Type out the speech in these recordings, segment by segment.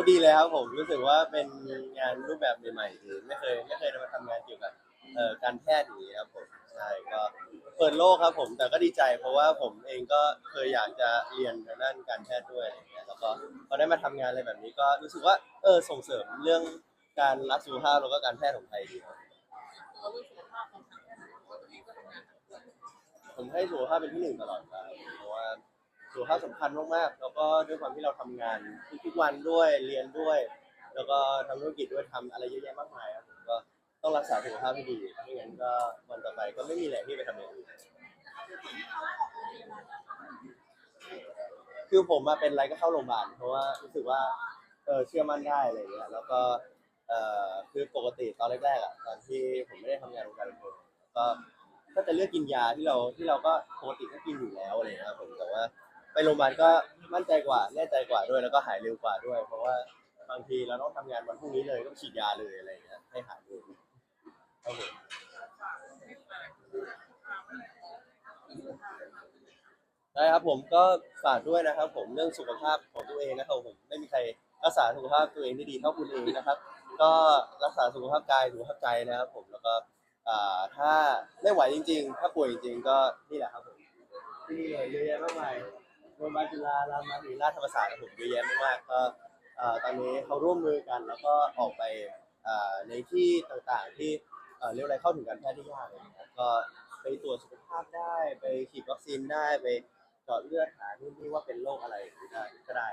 ก็ดีเลยครับผมรู้สึกว่าเป็นงานรูปแบบใหม่ๆดีไม่เคยไม่เคยได้มาทำงานเกี่ยวกับเอ่อการแพทย์อย่างนี้ครับผมใช่ก็เปิดโลกครับผมแต่ก็ดีใจ เพราะว่าผมเองก็เคยอยากจะเรียนทางด้านการแพทย์ด้วยอะไรอย่างเงี้ยแล้วก็พอได้มาทำงานอะไรแบบนี้ก็รู้สึกว่าเออส่งเสริมเรื่องการรักสุขภาพแล้วก็การแพทย์ของไทยดีครับเราเรื่องสุขภาพของทางตัวเองก็ทำงานผมให้สุขภาพเป็นที่หนึ่งตลอดครับเพราะว่า สุขภาพสำคัญมากๆ แล้วก็ด้วยความที่เราทำงานทุกๆวันด้วยเรียนด้วย แล้วก็ทำธุรกิจด้วยทำอะไรเยอะแยะมากมายครับผมก็ต้องรักษาสุขภาพให้ดีไม่งั้นก็วันต่อไปก็ไม่มีแรงที่ไปทำอย่างอื่นคือผมมาเป็นอะไรก็เข้าโรงพยาบาลเพราะว่ารู้สึกว่าเออเชื่อมั่นได้อะไรอย่างเงี้ยแล้วก็เออคือปกติตอนแรกๆอะตอนที่ผมไม่ได้ทำงานวงการบันเทิงก็ ก็จะเลือกกินยาที่เราที่เราก็ปกติก็กินอยู่แล้วอะไรอย่างเงี้ยครับผมแต่ว่า โรงพยาบาลก็มั่นใจกว่าแน่ใจกว่าด้วยแล้วก็หายเร็วกว่าด้วย เพราะว่าบางทีเราต้องทำงานวันพรุ่งนี้เลยต้องฉีดยาเลยอะไรอย่างเงี้ยให้หายเร็วครับผมได้ครับผมก็ฝากด้วยนะครับ ผมเรื่องสุขภาพของตัวเองนะครับผมไม่มีใครรักษาสุขภาพตัวเองได้ดีเท่าคุณเองนะครับ ก็รักษาสุขภาพกายสุขภาพใจนะครับผมแล้วก็อ่าถ้าไม่ไหวจริง ๆ ถ้าป่วยจริงๆ ก็นี่แหละครับผมที่นี่เลยเยอะแยะมากมาย โรงพยาบาลจุฬารามาธิราชธรรมศาสตร์ครับผมเยอะแยะมากๆก็อ่าตอนนี้เขาร่วมมือกัน แล้วก็ออกไปอ่าในที่ต่างๆที่เอ่อเรียกอะไรเข้าถึงการแพทย์ที่ยากเลยนะครับก็ไปตรวจสุขภาพได้ไปฉีดวัคซีนได้ไปเจาะเลือดหานู่นนี่ว่าเป็นโรคอะไรได้ก็ได้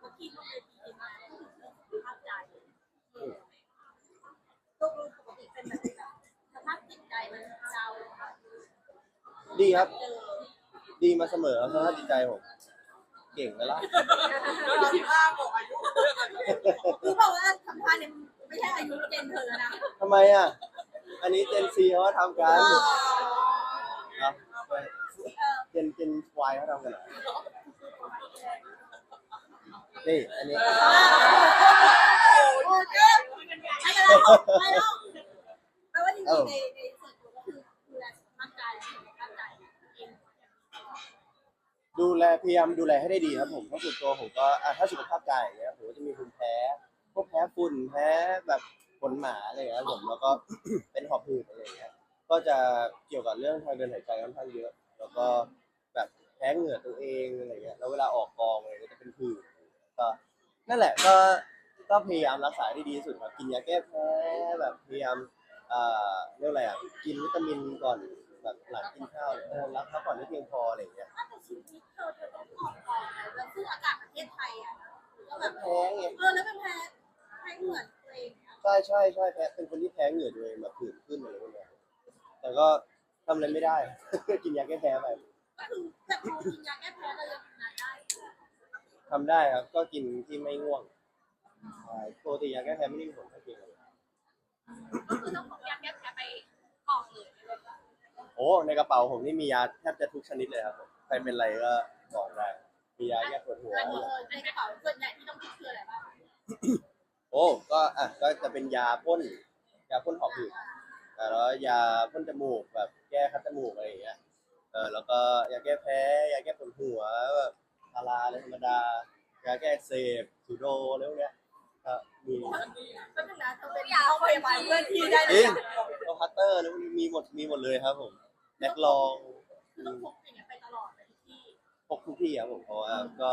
เมื่อกี้เราเลยจริงๆมาพูดถึงเรื่องสุขภาพใจตัวเราปกติเป็นแบบแบบสภาพจิตใจมันเจ้าดีครับ ดีมาเสมอครับสภาพจิตใจผม เก่งแล้วล่ะเราสิบห้าบอกอายุคือบอกว่าสัมภาษณ์เนี่ยไม่ใช่อายุเจนเธอนะทำไมอะ อันนี้เจนซีเขาทำกันนะเจนเจนวายเขาทำกันเหรอนี่อันนี้โอเคไม่เป็นไรหรอกไม่หรอกแปลว่าจริงๆในในส่วนตัวก็คือดูแลสุขภาพกายและสุขภาพใจเอง ดูแลพยายามดูแลให้ได้ดีครับผมเพราะส่วนตัวผมก็อะถ้าสุขภาพกายอย่างเงี้ยผมก็จะมีภูมิแพ้พวกแพ้ฝุ่นแพ้แบบขนหมาอะไรอย่างเงี้ยครับผมแล้วก็ เป็นหอบหืดอะไรอย่างเงี้ยก็จะเกี่ยวกับเรื่องทางเดินหายใจค่อนข้างเยอะ แล้วก็แบบแพ้เหงื่อตัวเองอะไรเงี้ยแล้วเวลาออกกองอะไรก็จะเป็นผื่นก็นั่นแหละก็ก็พยายามรักษาที่ดีที่สุดครับกินยาแก้แพ้แบบพยายามเอ่อเรียกอะไรอะกินวิตามินก่อน แบบหลังกินข้าวเออรับพักผ่อนให้เพียงพออะไรอย่างเงี้ยถ้าแต่ชีวิตเธอเธอต้องออกกองนะแล้วซึ่งอากาศประเทศไทยอะก็แบบแพ้ไงเออแล้วเป็นแพ้แพ้เหมือนตัวเองอะใช่ใช่ใช่แพ้เป็นคนที่แพ้เหงื่อตัวเองแบบผื่นขึ้นอะไรพวกเนี้ยแต่ก็ทำอะไรไม่ได้ กินยาแก้แพ้ไปก็คือแต่พอกินยาแก้แพ้เรายังทำงานได้ทำได้ครับ ก็กินที่ไม่ง่วงใช่ปกติยาแก้แพ้ไม่ได้มีผลข้างเคียงอะไร ก็คือต้องของยาแก้แพ้ไปออกเลย โอ้ในกระเป๋าผมนี่มียาแทบจะทุกชนิดเลยครับผมใครเป็นไรก็บอกได้มียาแก้ปวดหัวอันนี้เออในกระเป๋าส่วนใหญ่ที่ต้องคิดคืออะไรบ้างโอ้ก็อะก็จะเป็นยาพ่นยาพ่นหอบหืดอะแล้วยาพ่นจมูกแบบแก้คัดจมูกอะไรอย่างเงี้ยเออแล้วก็ยาแก้แพ้ยาแก้ปวดหัวแบบพาราอะไรธรรมดายาแก้อักเสพสูโดอะไรพวกเนี้ยก็มี ก็เป็นนะเธอเป็นยาเข้าพยาบาลเพื่อนที่ได้จเลริยงโลพัตเตอร์แล้วมีหมดมีหมดเลยครับผม แน็กลองคือต้องพกอย่างเงี้ยไปตลอดเลยที่พกทุกที่ครับผมเพราะว่าก็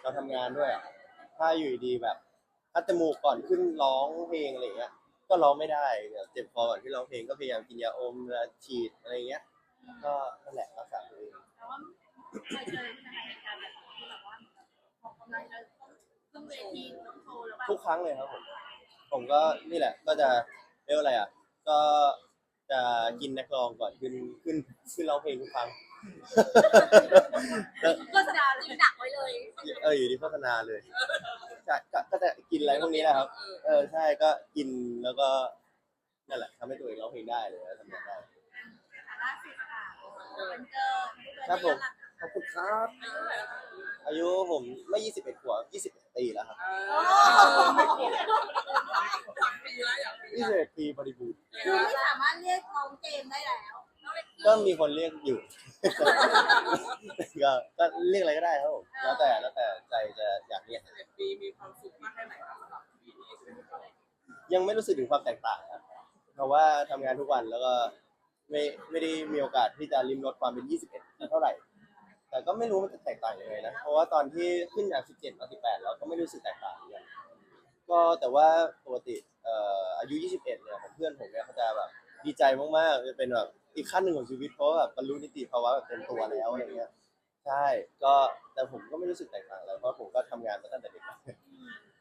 เราทำงานด้วยอะถ้าอยู่ดีแบบคัดจมูกก่อนขึ้นร้องเพลงอะไรเงี้ย ก็ร้องไม่ได้เดี๋ยวเจ็บคอก่อนที่ร้องเพลงก็พยายามกินยาอมยาฉีดอะไรเงี้ย ก็นั่นแหละรักษาตัวเองแต่ว่าเคยเจอใช่ไหมเหตุการณ์แบบที่แบบว่าออกกำลังกายต้องขึ้นเวทีต้องโชว์แล้วแบบทุกครั้งเลยครับผม ผมก็นี่แหละก็จะเรียกว่าอะไรอะ ก็ จะกินนักร้องก่อนขึ้นขึ้นขึ้นร้องเพลงทุกครั้งแล้วโฆษณาเลยหนักไว้เลยเอออยู่ที่โฆษณาเลยใช่ก็ก็จะกินอะไรพวกนี้แหละครับ เออใช่ก็กินแล้วก็นั่นแหละทำให้ตัวเองร้องเพลงได้เลยทำงานได้ ล่าสุดค่ะวันเกิดครับผม ขอบคุณครับอายุผมไม่21ขวบ21ปีแล้วครับ21ปีบริบูรณ์คือไม่สามารถเรียกน้องเจมได้แล้วก็มีคนเรียกอยู่ ก็ก็เรียกอะไรก็ได้ครับผมแล้วแต่แล้วแต่ใจจะอยากเรียก ปีมีความสุขมากแค่ไหนครับยังไม่รู้สึกถึงความแตกต่างครับเพราะว่าทำงานทุกวันแล้วก็ไม่ไม่ได้มีโอกาสที่จะริมรถความเป็น 21 เท่าไหร่ แต่ก็ไม่รู้มันจะแตกต่างยังไงนะ เพราะว่าตอนที่ขึ้นจาก17มา18เราก็ไม่รู้สึกแตกต่างเลยก็แต่ว่าปกติเอ่ออายุ 21เนี่ยของเพื่อนผมเนี่ยเขาจะแบบดีใจมากๆจะเป็นแบบอีกขั้นหนึ่งของชีวิตเพราะว่าแบบบรรลุนิติภาวะแบบเต็มตัวแล้วอะไรเงี้ยใช่ก็แต่ผมก็ไม่รู้สึกแตกต่างอะไรเพราะผมก็ทำงานมาตั้งแต่เด็ก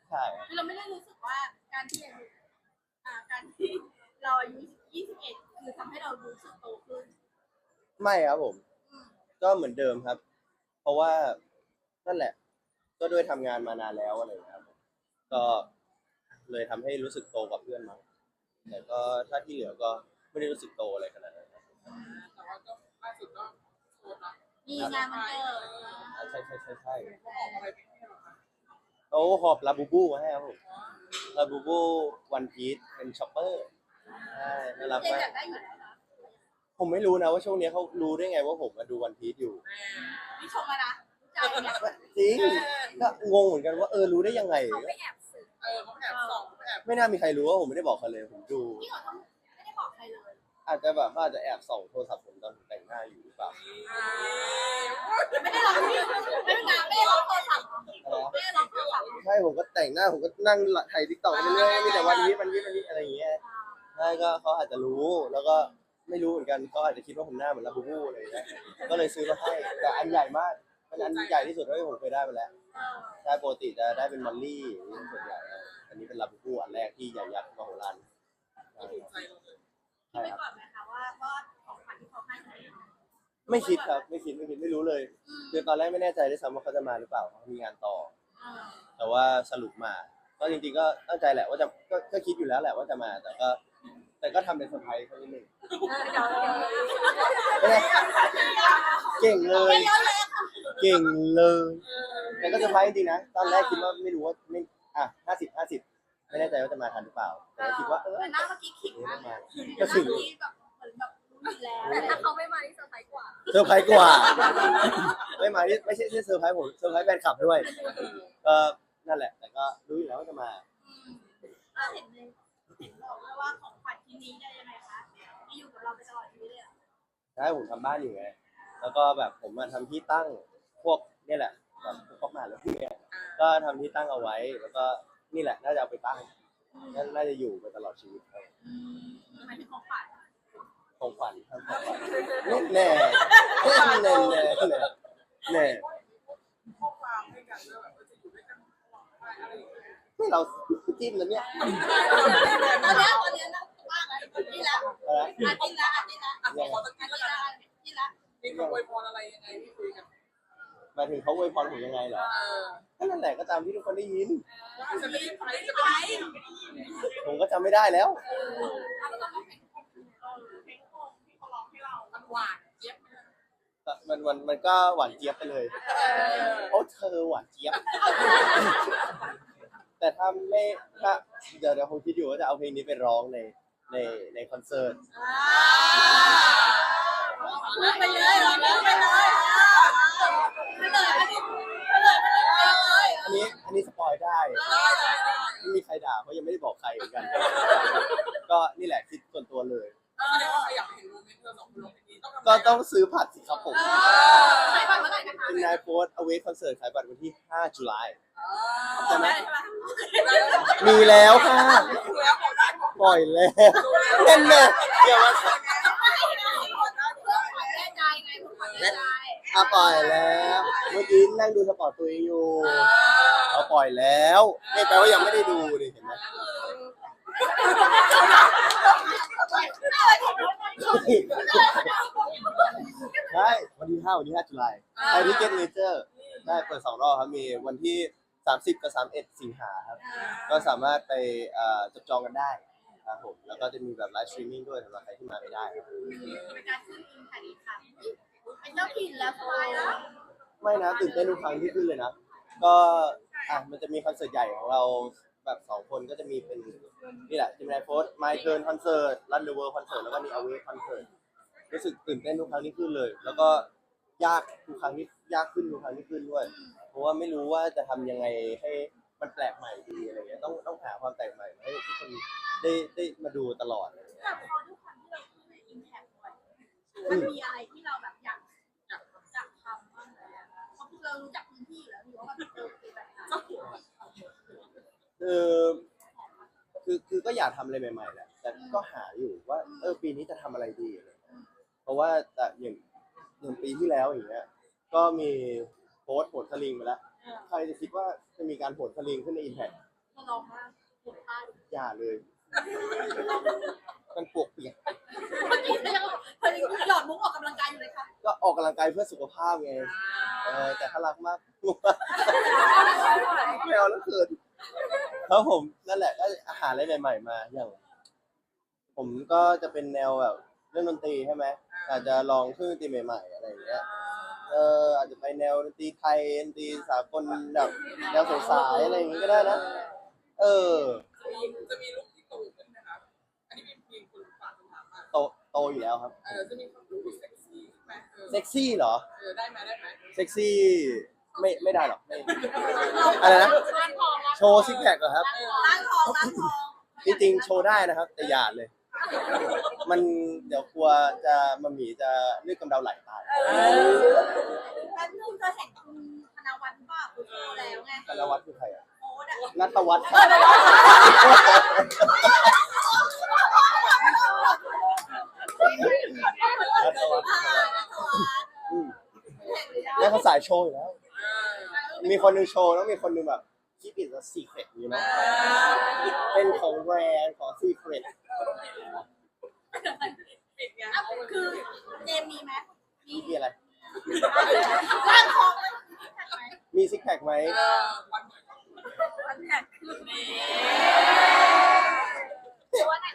ใช่คือเราไม่ได้รู้สึกว่าการที่อายุอ่าการที่เราอายุ21 คือทำให้เรารู้สึกโตขึ้น ไม่ครับผมอืม ก็เหมือนเดิมครับ เพราะว่านั่นแหละ ก็ด้วยทำงานมานานแล้วอะไรอย่างเงี้ยครับผมก็เลยทำให้รู้สึกโตกว่าเพื่อนมั้งแต่ก็ถ้าที่เหลือก็ไม่ได้รู้สึกโตอะไรขนาดนั้นครับแต่ว่าก็ล่าสุดก็โสดนะมีงานมันเกิดอ่าใช่ใช่ใช่ใช่เขาออกอะไรไปให้เราคะเขาหอบลาบูบูมาให้ครับผมลาบูบูวันพีชเป็นช็อปเปอร์ใช่น่ารักเจ๊มาอยากกได้อยู่แล้วนะ ผมไม่รู้นะว่าช่วงนี้เขารู้ได้ไงว่าผมมาดูวันพีชอยู่นี่ชมมานะใจเนี่ยจริงก็งงเหมือนกันว่าเออรู้ได้ยังไง เขาไม่แอบสืบเออเขาแอบส่องเขาแอบไม่น่ามีใครรู้ว่าผมไม่ได้บอกใครเลยผมดูที่เขาไม่ได้บอกใครเลยอาจจะแบบว่าอาจจะแอบส่องโทรศัพท์ผมตอนผมแต่งหน้าอยู่หรือเปล่าไม่ได้ล็อกที่ไม่ได้งานไม่ได้ล็อกโทรศัพท์ไม่ได้ล็อกโทรศัพท์ใช่ผมก็แต่งหน้าผมก็นั่งถ่ายทิกตอกไปเรื่อยๆมีแต่วันนี้วันนี้วันนี้อะไรอย่างเงี้ยใช่ก็เขาอาจจะรู้แล้วก็ ไม่รู้เหมือนกันเขาอาจจะคิดว่าผมหน้าเหมือนลาบูบูอะไรอย่างเงี้ยก็เลยซื้อมาให้แต่อันใหญ่มากเป็นอันใหญ่ที่สุดเท่าที่ผมเคยได้มาแล้วใช่ปกติจะได้เป็นมอลลี่อย่างนี้ส่วนใหญ่อันนี้เป็นลาบูบูอันแรกที่ใหญ่ยักษ์มโหฬารใช่ถูกครับใจเราเลยคิดไว้ก่อนไหมคะว่าว่าของขวัญที่เขาให้จะเป็นยังไงไม่คิดครับไม่คิดไม่คิดไม่รู้เลย คือตอนแรกไม่แน่ใจด้วยซ้ำว่าเขาจะมาหรือเปล่าเขามีงานต่อแต่ว่าสรุปมา ก็จริงๆก็ตั้งใจแหละว่าจะก็ก็คิดอยู่แล้วแหละว่าจะมา แต่ก็ แต่ก็ทำเป็นเซอร์ไพรส์เขานิดนึงเป็นไงเก่งเลย เก่งเลย แต่ก็เซอร์ไพรส์จริงๆนะ ตอนแรกคิดว่าไม่รู้ว่าไม่อะห้าสิบห้าสิบไม่แน่ใจว่าจะมาทันหรือเปล่า แต่ก็คิดว่าเออแต่หน้าเมื่อกี้ขิงเดี๋ยวนะจะมาหน้าเมื่อกี้แบบเหมือนแบบรู้อยู่แล้วแต่ถ้าเขาไม่มานี่เซอร์ไพรส์กว่าเซอร์ไพรส์กว่า ไม่มาที่ไม่ใช่แค่เซอร์ไพรส์ผมเซอร์ไพรส์แฟนคลับด้วยเออนั่นแหละ แต่ก็รู้อยู่แล้วว่าจะมาเราเห็นในเห็นบอกด้วยว่าของขวัญชิ้ นนี้ได้ยังไงคะที่อยู่กับเราไปตลอดชีวิตเลยอะใช่ผมทำบ้านอยู่ไงแล้วก็แบบผมมาทำที่ตั้งพวกเนี่ยแหละแบบพวกเขามาแล้วเนี่ยก็ทำที่ตั้งเอาไว้ แล้วก็นี่แหละน่าจะเอาไปตั้งน่าน่าจะอยู่ไปตลอดชีวิตครับหมายถึงของขวัญของขวัญครับของขวัญแน่แน่แน่แน่แน่แน่ข้อความให้กันแล้วแบบว่าจะอยู่ด้วยกันตลอดไปอะไรอย่างเงี้ยที่เราจิ้มแล้วเนี่ย ตอนนี้ตอนนี้นะ ว่างแล้วนี่ละอะไรอาทิตย์ละอาทิตย์ละอะขอขอสักอาทีทิตแล้วย์กัละนอาทิตย์ละมีคำอวยพรอะไรยังไงที่คุยกันหมายถึงเขาอวยพรผมยังไงเหรอก็นั่นแหละก็ตามที่ทุกคนได้ยินจะไม่ได้ไปจะไปผมก็จำไม่ได้แล้วเอาไปต้องเพลงเพลงของที่เขาร้องให้เรามันมันมันก็หวานเจี๊ยบไปเลยเออโอ้เธอหวานเจี๊ยบ แต่ถ้าไม่ถ้าเดี๋ยวเดี๋ยวผมคิดอยู่ว่าจะเอาเพลงนี้ไปร้องใน ในในคอนเสิร์ตเลิกไปเลยเลิกไปเลยไปเลยไปเลยไปเลยไปเลยอันนี้อันนี้สปอยได้ ไม่มีใครด่าเพราะยังไม่ได้บอกใครเหมือนกัน ก็นี่แหละคิดส่วนตัวเลย แสดงว่าใครอยากเห็นโมเมนต์เธอสองคนร้องเพลงนี้ต้องก็ต้องซื้อผัดสิครับผมใช้บัตรเมื่อไหร่นะคะเป็นนายโพสเอาไว้คอนเสิร์ตขายบัตรวันที่ 5 จุลาย ใช่ไหม มีแล้วค่ะ ปล่อยแล้วนั่นแหละเดี๋ยวมาแน่ใจไงผมแน่ใจอะปล่อยแล้ว เมื่อกี้นั่งดูสปอร์ตตัวเองอยู่เอาปล่อยแล้วไม่แปลว่ายังไม่ได้ดูดิเห็นไหมใช่วันที่5วันที่5จุลายไปที่เก็ตเนเจอร์ได้เปิดสองรอบครับมีวันที่ 30 กับ 31 สิงหาครับ ก็สามารถไปจับจองกันได้ ครับผมแล้วก็จะมีแบบไลฟ์สตรีมมิ่งด้วยสำหรับใครที่มาไม่ได้ครับเป็นการขึ้นอินแพคอีกครั้งเป็นเจ้าถิ่นแล้วสบายแล้วไม่นะตื่นเต้นทุกครั้งที่ขึ้นเลยนะ ก็อะมันจะมีคอนเสิร์ตใหญ่ของเราแบบสองคนก็จะมีเป็นนี่แหละจิมไนโฟสไมเคิลคอนเสิร์ตรันเดอะเวิร์คอนเสิร์ตแล้วก็มีอเวคอนเสิร์ตรู้สึกตื่นเต้นทุกครั้งที่ขึ้นเลย แล้วก็ยากทุกครั้งที่ยากขึ้นทุกครั้งที่ขึ้นด้วย เพราะว่าไม่รู้ว่าจะทำยังไงให้มันแปลกใหม่ดีอะไรเงี้ยต้องต้องหาความแปลกใหม่มาให้ทุกคน ได้ได้มาดูตลอด แต่พอทุกครั้งที่เราขึ้นในอินแพคบ่อยมันมีอะไรที่เราแบบอยากอยากอยากทำบ้างเลยอะเพราะเรารู้จักพื้นที่อยู่แล้วหรือว่ามันเป็นแบบไหนคือคือคือก็อยากทำอะไรใหม่ๆแหละแต่ก็หาอยู่ว่าเออปีนี้จะทำอะไรดีอะไรเงี้ยเพราะว่าแต่อย่างอย่างปีที่แล้วอย่างเงี้ยก็มีโพสต์โหดสลิงไปแล้วใครจะคิดว่าจะมีการโหดสลิงขึ้นในอินแพคเราลองมาถูกป้ายอย่าเลย มันปวกเปียกเมื่อกี้เขายังพอดีหยอดมุกออกกำลังกายอยู่เลยค่ะก็ออกกำลังกายเพื่อสุขภาพไงเออแต่ถ้ารักมากไม่เอาแล้วเกินครับผมนั่นแหละก็อาหารอะไรใหม่ๆมาอย่าง ผมก็จะเป็นแนวแบบเรื่องดนตรีใช่ไหมอาจจะลองเครื่องดนตรีใหม่ๆอะไรอย่างเงี้ยเอออาจจะไปแนวดนตรีไทยดนตรีสากลแบบแนวสายๆอะไรอย่างงี้ก็ได้นะเออจะมีจะมีลูก โตโตอยู่แล้วครับ เออจะมีความรู้ที่เซ็กซี่ไหมเออเซ็กซี่เหรอ เออได้ไหมได้ไหมเซ็กซี่ไม่ไม่ได้หรอกไม่อะไรนะร้านทองร้านโชว์ซิกแพคเหรอครับร้านทองร้านทองจริงๆโชว์ได้นะครับ แต่อย่าเลย มันเดี๋ยวกลัวจะมาหมีจะเลือดกำเดาไหลตายแล้วนึงเธอเห็นคุณธนวัฒน์ป่ะคุณโตแล้วไงธนวัฒน์คือใครอะโอ้ดะนัทวัฒน์นัทวัฒน์ อ่าแล้วตัวอืมเห็นหรือยังแล้วเขาสายโชว์อยู่แล้วเออมีคนหนึงโชว์แล้วมีคนหนึงแบบคิดอิสซีเครตอยู่นะเป็นของแบรนด์ของซีเครตปิดไงอะคือเจมมีไหมมีมีอะไรร้านทองไหมมีซิกแพคไหมเออวันเหมือนร้านแท็กคือนี่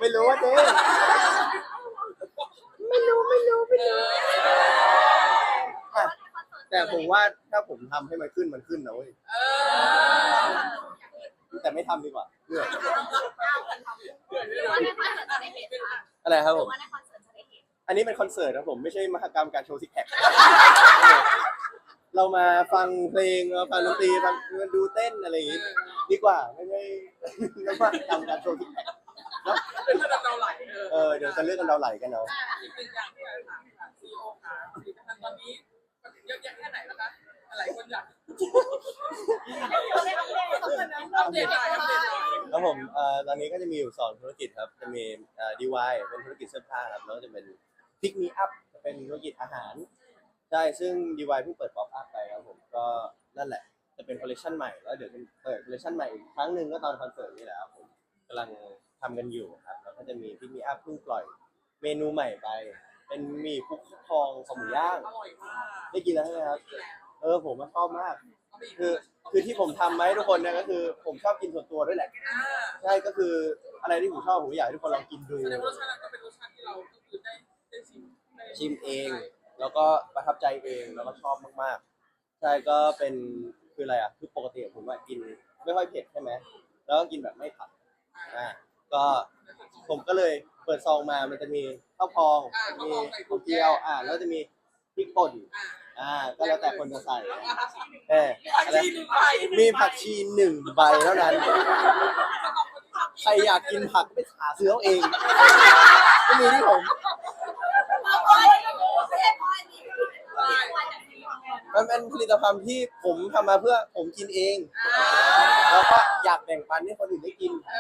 ไม่รู้ว่าเจ๊ เออ อะแต่ผมว่าถ้าผม ทำให้มันขึ้นมันขึ้นนะเว้ยเออแต่ไม่ทำดีกว่าเหนื่อยเกิดหเรื่รือองว่าในคอนเสิร์ตจะได้เห็นค่ะอะไรครับหผรือม ว่าในคอนเสิร์ตจะได้เห็นอันนี้เป็นคอนเสิร์ตครับผมไม่ใช่มหกรรมการโชว์ซิกแพค เรามาฟังเพลงมาฟังดนตรีฟังมันดูเต้นอะไรอย่างงี้ดีกว่าไม่ใช่ ไม่ว่าทำการโชว์ซิกแพคเป็นระดับเราไหลเออเออเดี๋ยวจะเลือกกันเราไหลกันเอาอีกหนึ่งอย่างที่อยากถามค่ะซีโอค่ะผลิตภัณฑ์ตอนนี้เยอะแยะแค่ไหนแล้วคะ หลายคนอยากอัปเดตหน่อยอัปเดตหน่อยครับผมเอ่อตอนนี้ก็จะมีอยู่สองธุรกิจครับ จะมีเอ่อ DIY เป็นธุรกิจเสื้อผ้าครับ แล้วก็จะเป็น Pick Me Up เป็นธุรกิจอาหาร ใช่ ซึ่ง DIY เพิ่งเปิดป๊อปอัพไปครับผม ก็นั่นแหละ จะเป็นคอลเลคชันใหม่ แล้วเดี๋ยวจะเปิดคอลเลคชันใหม่อีกครั้งหนึ่งก็ตอนคอนเสิร์ตนี่แหละครับผมกำลังทำกันอยู่ครับ แล้วก็จะมี Pick Me Up เพิ่งปล่อยเมนูใหม่ไป เป็นหมี่คลุกทองคอหมูย่าง อร่อยมากได้กินแล้วใช่ไหมครับ เออผมชอบมาก คือคือที่ผมทำมาให้ทุกคนเนี่ยก็คือ ผมชอบกินส่วนตัวด้วยแหละ อ่าใช่ก็คืออะไรที่ผมชอบผมอยากให้ทุกคนลองกินดู แสดงว่ารสชาติก็เป็นรสชาติที่เราก็คือได้ได้ชิมได้ชิมเอง แล้วก็ประทับใจเองแล้วก็ชอบมากๆ ใช่ก็เป็นคืออะไรอะคือปกติผมว่ากินไม่ค่อยเผ็ดใช่ไหมแล้วก็กินแบบไม่ผัดอ่าก็ผมก็เลยเปิดซองมามันจะมีข้าวพองมีข้าวเจียวอ่าแล้วจะมีพริกป่น อ่า อ่าก็แล้วแต่คนจะใส่เออผักอะไรชีหนึ่งใบมีผักชีหนึ่งใบเท่านั้น ใครอยากกินผักก็ไปหาซื้อเอาเองไม่มีที่ผม เอาไว้ไม่ใช่พอยนี่พอยจากนี้ มันเป็นผลิตภัณฑ์ที่ผมทำมาเพื่อผมกินเองอ่าแล้วก็อยากแบ่งปันให้คนอื่นได้กินเอ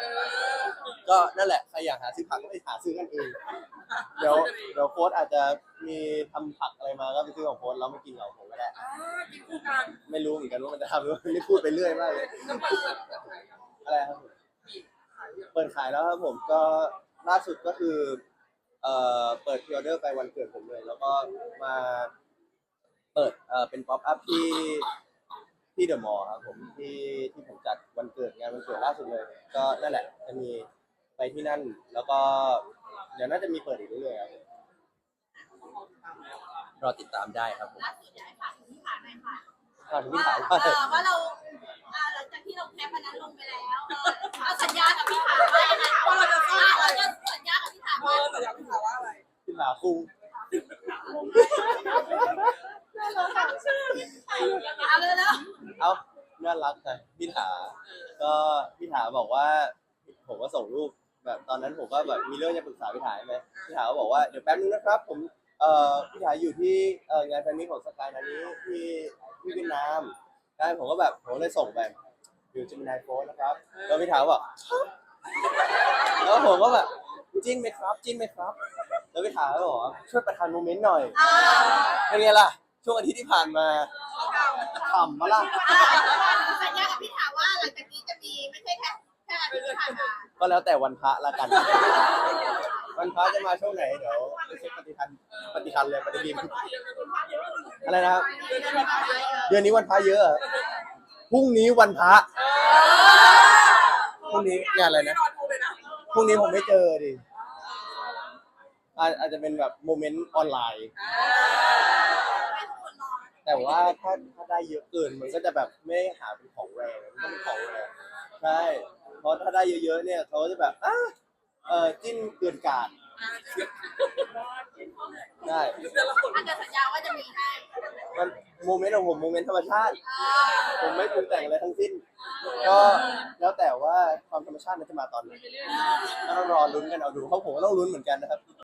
อก็นั่นแหละใครอยากหาซื้อผักก็ไปหาซื้อกันเอง เดี๋ยวเดี๋ยวโค้ดอาจจะมีทำผักอะไรมาก็ไปซื้อของโค้ดแล้วมากินของผมก็ได้อ่ากินคู่กันไม่รู้เหมือนกันว่ามันจะทำหรือไม่พูดไปเรื่อยมากเลย น้ำมันเปิดเปิดขายยังอะไรครับผมมีขายยังเปิดขายแล้วครับผมก็ล่าสุดก็คือเอ่อเปิดพรีออเดอร์ไปวันเกิดผมเลย แล้วก็มา เปิดเอ่อเป็นป๊อปอัพที่ที่เดอะมอลล์ครับผมที่ที่ผมจัดวันเกิดงานวันเกิดล่าสุดเลย ก็นั่นแหละจะมีไปที่นั่น แล้วก็เดี๋ยวน่าจะมีเปิดอีกเรื่อยๆครับรอติดตามได้ครับผมล่าสุดอยากให้ฝากถึงที่ผ่านหน่อยค่ะข่าวที่ว่าถามเอว่าอว่าเราอ่าหลังจากที่เราแคปวันนั้นลงไปแล้วเออเอาสัญญากับพี่ถามว่ายังไงว่าเราจะสร้างเราจะสัญญากับพี่ถามเอว่าอแต่อยากพี่ถามว่าอะไรที่หาคุง เอาเลยแล้วเอ้าน่ารักนะพี่ถาก็พี่ถาบอกว่า ผมก็ส่งรูปแบบตอนนั้นผมก็แบบมีเรื่องจะปรึกษาพี่ถายไหมพี่ถายก็บอกว่าเดี๋ยวแป๊บนึงนะครับ ผมเอ่อพี่ถายอยู่ที่เอ่องานแฟนมิตของสกายนานี้ที่ที่เวียดนามใช่ผมก็แบบผมเลยส่งไปอยู่จิมินายโฟนนะครับแล้วพี่ถายก็บอกแล้วผมก็แบบจิ้นไหมครับจิ้นไหมครับ แล้วพี่ถายก็บอกว่าช่วยประทานโมเมนต์หน่อยอ่าเป็นไงล่ะ ช่วงอาทิตย์ที่ผ่านมาขำมาล่ะสัญญากับพี่ถามว่าหลังจากนี้จะมีไม่ใช่แค่แค่อาทิตย์ที่ผ่านมาก็แล้วแต่วันพระละกัน วันพระจะมาช่วงไหนเดี๋ยวไปเช็คปฏิทันปฏิทันเลยปฏิทินอะไรนะครับ เดือนนี้วันพระเยอะเหรอพรุ่งนี้วันพระพรุ่งนี้งานอะไรนะรอดูเลยนะพรุ่งนี้ผมไม่เจอดิอาอาจจะเป็นแบบโมเมนต์ออนไลน์ แต่ว่าถ้าถ้าได้เยอะเกินมันก็จะแบบไม่ได้หาเป็นของแรงมันก็เป็นของแรงใช่เพราะถ้าได้เยอะๆเนี่ยเขาจะแบบอะเออจิ้นเกินกาดได้แต่ละคนอาจจะสัญญาว่าจะมีให้มันโมเมนต์ของผมโมเมนต์ธรรมชาติอ่าผมไม่ปรุงแต่งอะไรทั้งสิ้น ก็แล้วแต่ว่าความธรรมชาติมันจะมาตอนไหนก็ต้องรอลุ้นกันเอาดูเพราะผมก็ต้องลุ้นเหมือนกันนะครับ